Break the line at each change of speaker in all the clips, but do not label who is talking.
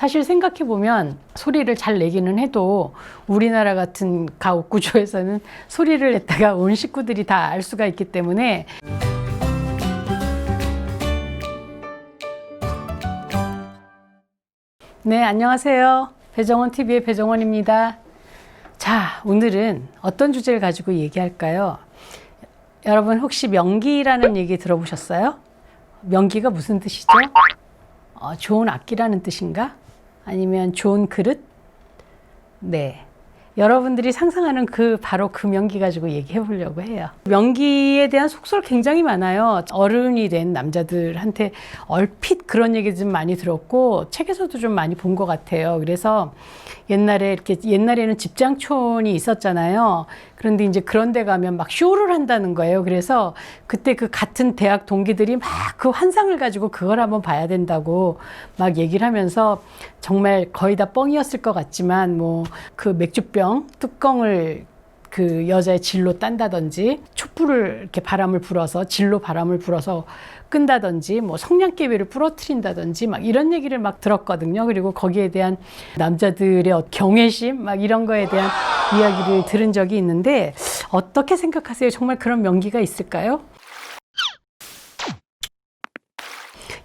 사실 생각해 보면 소리를 잘 내기는 해도 우리나라 같은 가옥 구조에서는 소리를 냈다가 온 식구들이 다 알 수가 있기 때문에 네, 안녕하세요. 배정원 TV의 배정원입니다. 자, 오늘은 어떤 주제를 가지고 얘기할까요? 여러분 혹시 명기라는 얘기 들어보셨어요? 명기가 무슨 뜻이죠? 어, 좋은 악기라는 뜻인가? 아니면 좋은 그릇? 네. 여러분들이 상상하는 그 바로 그 명기 가지고 얘기해 보려고 해요. 명기에 대한 속설 굉장히 많아요. 어른이 된 남자들한테 얼핏 그런 얘기 좀 많이 들었고 책에서도 좀 많이 본 것 같아요. 그래서 옛날에 이렇게 옛날에는 집장촌이 있었잖아요. 그런데 이제 그런 데 가면 막 쇼를 한다는 거예요. 그래서 그때 그 같은 대학 동기들이 막 그 환상을 가지고 그걸 한번 봐야 된다고 막 얘기를 하면서 정말 거의 다 뻥이었을 것 같지만 뭐 그 맥주병 뚜껑을 그 여자의 질로 딴다든지 촛불을 이렇게 바람을 불어서 질로 바람을 불어서 끈다든지 뭐 성냥개비를 부러뜨린다든지 막 이런 얘기를 막 들었거든요. 그리고 거기에 대한 남자들의 어- 경외심 막 이런 거에 대한 이야기를 들은 적이 있는데 어떻게 생각하세요? 정말 그런 명기가 있을까요?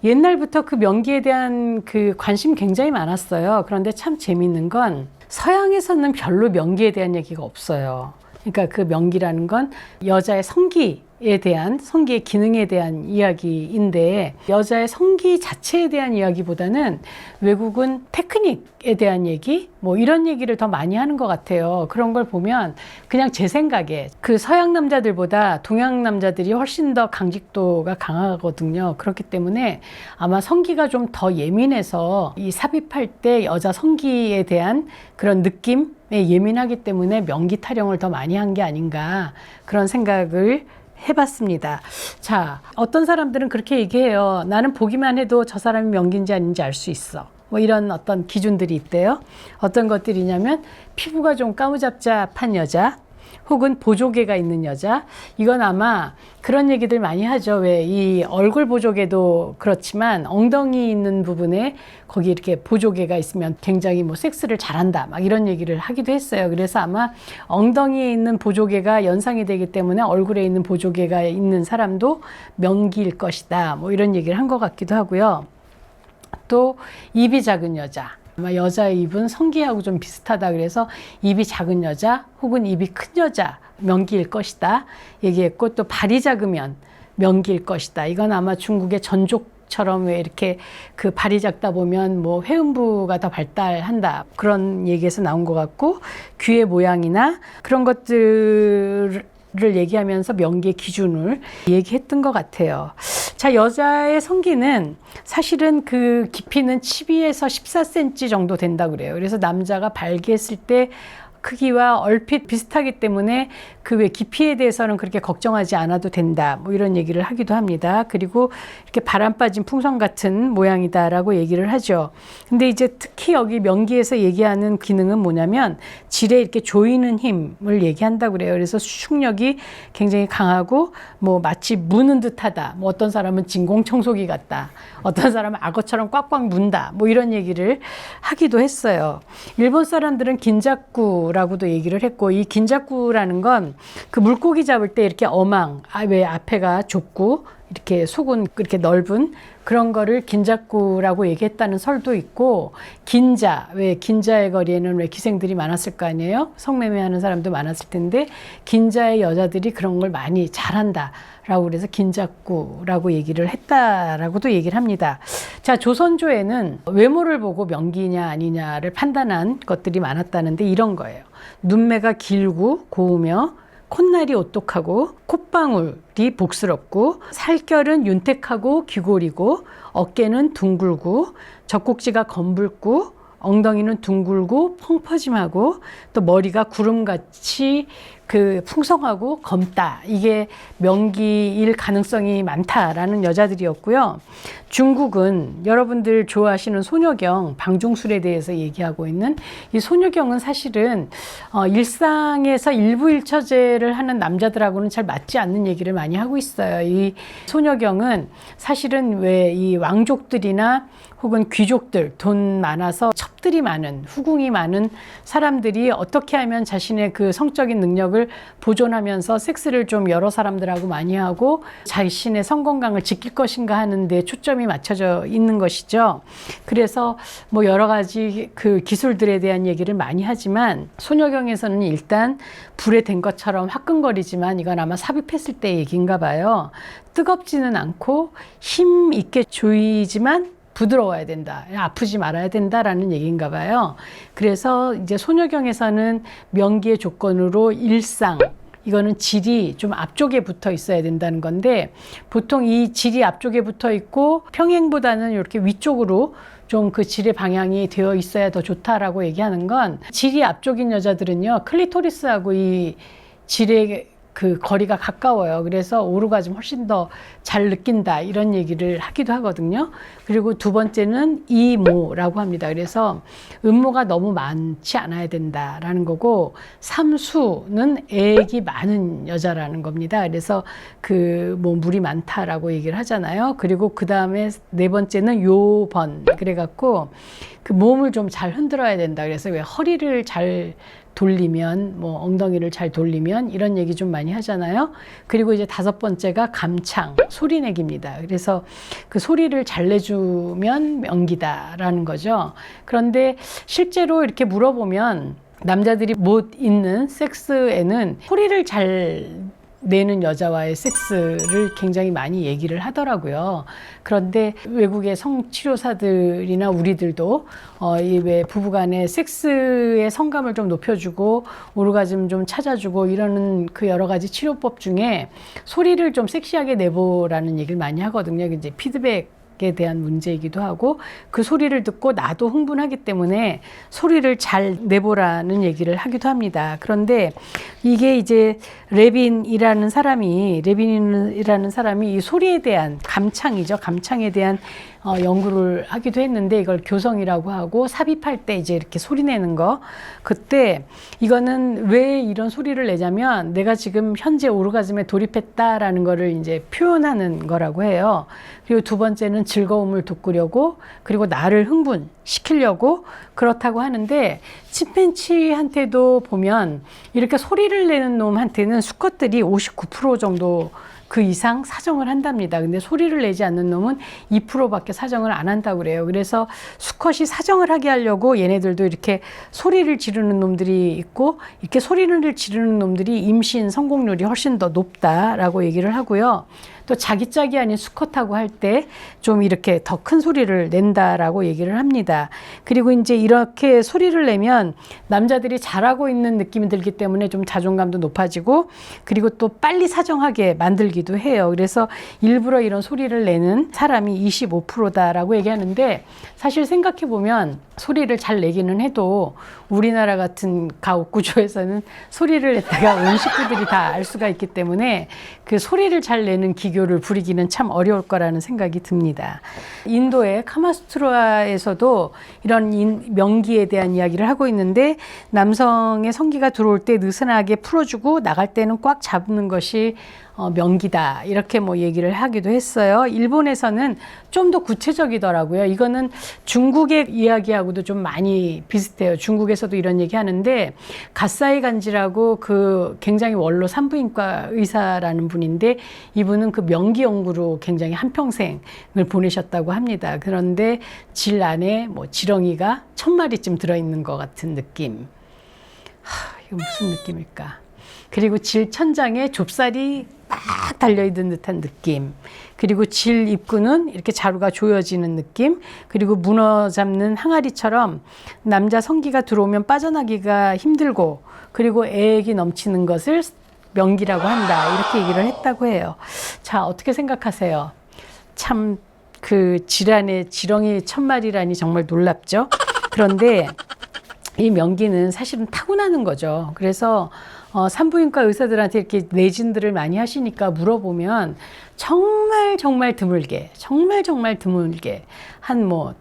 옛날부터 그 명기에 대한 그 관심 굉장히 많았어요. 그런데 참 재밌는 건 서양에서는 별로 명기에 대한 얘기가 없어요. 그러니까 그 명기라는 건 여자의 성기 에 대한 성기의 기능에 대한 이야기인데 여자의 성기 자체에 대한 이야기보다는 외국은 테크닉에 대한 얘기 뭐 이런 얘기를 더 많이 하는 것 같아요. 그런 걸 보면 그냥 제 생각에 그 서양 남자들보다 동양 남자들이 훨씬 더 강직도가 강하거든요. 그렇기 때문에 아마 성기가 좀 더 예민해서 이 삽입할 때 여자 성기에 대한 그런 느낌에 예민하기 때문에 명기 타령을 더 많이 한 게 아닌가 그런 생각을 해봤습니다. 자, 어떤 사람들은 그렇게 얘기해요. 나는 보기만 해도 저 사람이 명기인지 아닌지 알 수 있어. 뭐 이런 어떤 기준들이 있대요. 어떤 것들이냐면 피부가 좀 까무잡잡한 여자, 혹은 보조개가 있는 여자. 이건 아마 그런 얘기들 많이 하죠. 왜 이 얼굴 보조개도 그렇지만 엉덩이 있는 부분에 거기 이렇게 보조개가 있으면 굉장히 뭐 섹스를 잘한다. 막 이런 얘기를 하기도 했어요. 그래서 아마 엉덩이에 있는 보조개가 연상이 되기 때문에 얼굴에 있는 보조개가 있는 사람도 명기일 것이다. 뭐 이런 얘기를 한 것 같기도 하고요. 또 입이 작은 여자. 아마 여자의 입은 성기하고 좀 비슷하다 그래서 입이 작은 여자 혹은 입이 큰 여자 명기일 것이다 얘기했고 또 발이 작으면 명기일 것이다. 이건 아마 중국의 전족처럼 왜 이렇게 그 발이 작다 보면 뭐 회음부가 더 발달한다 그런 얘기에서 나온 것 같고 귀의 모양이나 그런 것들 를 얘기하면서 명기의 기준을 얘기했던 것 같아요. 자, 여자의 성기는 사실은 그 깊이는 12에서 14cm 정도 된다 그래요. 그래서 남자가 발기했을 때 크기와 얼핏 비슷하기 때문에 그 외 깊이에 대해서는 그렇게 걱정하지 않아도 된다. 뭐 이런 얘기를 하기도 합니다. 그리고 이렇게 바람 빠진 풍선 같은 모양이다라고 얘기를 하죠. 근데 이제 특히 여기 명기에서 얘기하는 기능은 뭐냐면 질에 이렇게 조이는 힘을 얘기한다고 그래요. 그래서 수축력이 굉장히 강하고 뭐 마치 무는 듯하다. 뭐 어떤 사람은 진공 청소기 같다. 어떤 사람은 악어처럼 꽉꽉 문다. 뭐 이런 얘기를 하기도 했어요. 일본 사람들은 긴자 꾸라고도 얘기를 했고 이 긴자꾸라는 건 그 물고기 잡을 때 이렇게 어망, 아, 왜 앞에가 좁고 이렇게 속은 이렇게 넓은 그런 거를 긴자꾸라고 얘기했다는 설도 있고 긴자 왜 긴자의 거리에는 왜 기생들이 많았을 거 아니에요 성매매하는 사람도 많았을 텐데 긴자의 여자들이 그런 걸 많이 잘한다라고 그래서 긴자꾸라고 얘기를 했다라고도 얘기를 합니다. 자 조선조에는 외모를 보고 명기냐 아니냐를 판단한 것들이 많았다는데 이런 거예요. 눈매가 길고 고우며 콧날이 오똑하고 콧방울이 복스럽고 살결은 윤택하고 귀골이고 어깨는 둥글고 젖꼭지가 검붉고 엉덩이는 둥글고 펑퍼짐하고 또 머리가 구름같이 그 풍성하고 검다. 이게 명기일 가능성이 많다라는 여자들이었고요. 중국은 여러분들 좋아하시는 소녀경, 방중술에 대해서 얘기하고 있는 이 소녀경은 사실은 어, 일상에서 일부일처제를 하는 남자들하고는 잘 맞지 않는 얘기를 많이 하고 있어요. 이 소녀경은 사실은 왜 이 왕족들이나 혹은 귀족들, 돈 많아서 첩들이 많은, 후궁이 많은 사람들이 어떻게 하면 자신의 그 성적인 능력을 보존하면서 섹스를 좀 여러 사람들하고 많이 하고 자신의 성 건강을 지킬 것인가 하는데 초점이 맞춰져 있는 것이죠. 그래서 뭐 여러 가지 그 기술들에 대한 얘기를 많이 하지만 소녀경에서는 일단 불에 댄 것처럼 화끈거리지만 이건 아마 삽입했을 때 얘기인가 봐요. 뜨겁지는 않고 힘 있게 조이지만 부드러워야 된다. 아프지 말아야 된다라는 얘기인가 봐요. 그래서 이제 소녀경에서는 명기의 조건으로 일상, 이거는 질이 좀 앞쪽에 붙어 있어야 된다는 건데 보통 이 질이 앞쪽에 붙어 있고 평행보다는 이렇게 위쪽으로 좀 그 질의 방향이 되어 있어야 더 좋다라고 얘기하는 건 질이 앞쪽인 여자들은요 클리토리스하고 이 질의 그 거리가 가까워요. 그래서 오르가즘 훨씬 더 잘 느낀다 이런 얘기를 하기도 하거든요. 그리고 두 번째는 이모라고 합니다. 그래서 음모가 너무 많지 않아야 된다라는 거고 삼수는 애기 많은 여자라는 겁니다. 그래서 그 뭐 물이 많다라고 얘기를 하잖아요. 그리고 그 다음에 네 번째는 요번 그래갖고 그 몸을 좀 잘 흔들어야 된다. 그래서 왜 허리를 잘 돌리면 뭐 엉덩이를 잘 돌리면 이런 얘기 좀 많이 하잖아요. 그리고 이제 다섯 번째가 감창 소리 내기입니다. 그래서 그 소리를 잘 내주면 명기다라는 거죠. 그런데 실제로 이렇게 물어보면 남자들이 못 있는 섹스에는 소리를 잘 내는 여자와의 섹스를 굉장히 많이 얘기를 하더라고요. 그런데 외국의 성치료사들이나 우리들도 어, 이왜 부부간의 섹스의 성감을 좀 높여주고 오르가즘 좀 찾아주고 이러는 그 여러 가지 치료법 중에 소리를 좀 섹시하게 내보라는 얘기를 많이 하거든요. 이제 피드백 에 대한 문제이기도 하고 그 소리를 듣고 나도 흥분하기 때문에 소리를 잘 내보라는 얘기를 하기도 합니다. 그런데 이게 이제 레빈이라는 사람이 레빈이라는 사람이 이 소리에 대한 감창이죠. 감창에 대한 어, 연구를 하기도 했는데 이걸 교성이라고 하고 삽입할 때 이제 이렇게 소리 내는 거 그때 이거는 왜 이런 소리를 내냐면 내가 지금 현재 오르가즘에 돌입했다라는 거를 이제 표현하는 거라고 해요. 그리고 두 번째는 즐거움을 돋구려고 그리고 나를 흥분시키려고 그렇다고 하는데 침팬치한테도 보면 이렇게 소리를 내는 놈한테는 수컷들이 59% 정도 그 이상 사정을 한답니다. 근데 소리를 내지 않는 놈은 2%밖에 사정을 안 한다고 그래요. 그래서 수컷이 사정을 하게 하려고 얘네들도 이렇게 소리를 지르는 놈들이 있고 이렇게 소리를 지르는 놈들이 임신 성공률이 훨씬 더 높다라고 얘기를 하고요. 또 자기 짝이 아닌 수컷하고 할 때 좀 이렇게 더 큰 소리를 낸다라고 얘기를 합니다. 그리고 이제 이렇게 소리를 내면 남자들이 잘하고 있는 느낌이 들기 때문에 좀 자존감도 높아지고 그리고 또 빨리 사정하게 만들기도 해요. 그래서 일부러 이런 소리를 내는 사람이 25%다라고 얘기하는데 사실 생각해 보면 소리를 잘 내기는 해도 우리나라 같은 가옥 구조에서는 소리를 냈다가 온 식구들이 다 알 수가 있기 때문에 그 소리를 잘 내는 기교 를 부리기는 참 어려울 거라는 생각이 듭니다. 인도의 카마스트로아에서도 이런 인, 명기에 대한 이야기를 하고 있는데 남성의 성기가 들어올 때 느슨하게 풀어주고 나갈 때는 꽉 잡는 것이 어, 명기다 이렇게 뭐 얘기를 하기도 했어요. 일본에서는 좀 더 구체적이더라고요. 이거는 중국의 이야기하고도 좀 많이 비슷해요. 중국에서도 이런 얘기 하는데 가사이 간지라고 그 굉장히 원로 산부인과 의사라는 분인데 이분은 그 명기 연구로 굉장히 한평생을 보내셨다고 합니다. 그런데 질 안에 뭐 지렁이가 천 마리쯤 들어있는 것 같은 느낌. 하, 이거 무슨 느낌일까? 그리고 질 천장에 좁쌀이 막 달려있는 듯한 느낌. 그리고 질 입구는 이렇게 자루가 조여지는 느낌. 그리고 문어 잡는 항아리처럼 남자 성기가 들어오면 빠져나기가 힘들고 그리고 애액이 넘치는 것을 명기라고 한다. 이렇게 얘기를 했다고 해요. 자, 어떻게 생각하세요? 참 그 질환의 지렁이 천 마리라니 정말 놀랍죠? 그런데 이 명기는 사실은 타고나는 거죠. 그래서 어, 산부인과 의사들한테 이렇게 내진들을 많이 하시니까 물어보면 정말 정말 드물게, 정말 정말 드물게 한 뭐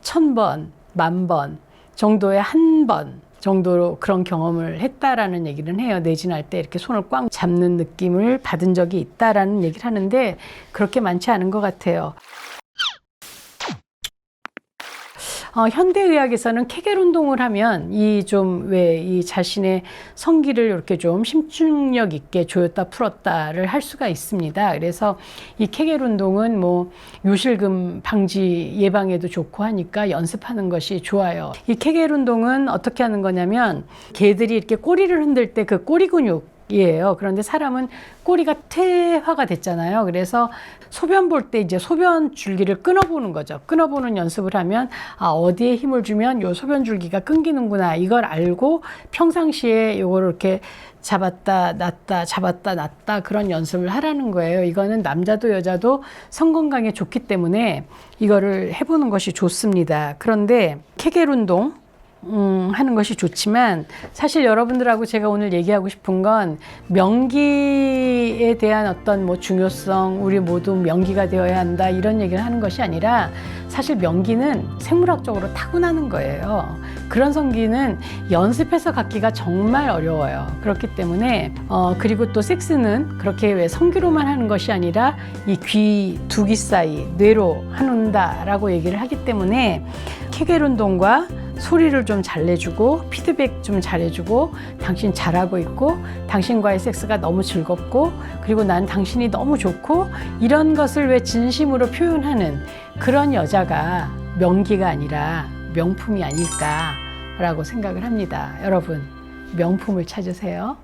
천 번, 만 번 정도의 한 번 정도로 그런 경험을 했다라는 얘기는 해요. 내진할 때 이렇게 손을 꽉 잡는 느낌을 받은 적이 있다라는 얘기를 하는데 그렇게 많지 않은 것 같아요. 어, 현대의학에서는 케겔 운동을 하면 이 좀 왜 이 자신의 성기를 이렇게 좀 심중력 있게 조였다 풀었다를 할 수가 있습니다. 그래서 이 케겔 운동은 뭐 요실금 방지 예방에도 좋고 하니까 연습하는 것이 좋아요. 이 케겔 운동은 어떻게 하는 거냐면 개들이 이렇게 꼬리를 흔들 때 그 꼬리 근육 이에요. 그런데 사람은 꼬리가 퇴화가 됐잖아요. 그래서 소변 볼 때 이제 소변 줄기를 끊어보는 거죠. 끊어보는 연습을 하면 아 어디에 힘을 주면 요 소변 줄기가 끊기는구나 이걸 알고 평상시에 요거를 이렇게 잡았다 놨다 잡았다 놨다 그런 연습을 하라는 거예요. 이거는 남자도 여자도 성 건강에 좋기 때문에 이거를 해보는 것이 좋습니다. 그런데 케겔 운동 음, 하는 것이 좋지만 사실 여러분들하고 제가 오늘 얘기하고 싶은 건 명기에 대한 어떤 뭐 중요성 우리 모두 명기가 되어야 한다 이런 얘기를 하는 것이 아니라 사실 명기는 생물학적으로 타고나는 거예요. 그런 성기는 연습해서 갖기가 정말 어려워요. 그렇기 때문에 어 그리고 또 섹스는 그렇게 왜 성기로만 하는 것이 아니라 이 귀 두 귀 사이 뇌로 한다라고 얘기를 하기 때문에 케겔 운동과 소리를 좀 잘 내주고 피드백 좀 잘해주고 당신 잘하고 있고 당신과의 섹스가 너무 즐겁고 그리고 난 당신이 너무 좋고 이런 것을 왜 진심으로 표현하는 그런 여자가 명기가 아니라 명품이 아닐까라고 생각을 합니다. 여러분 명품을 찾으세요.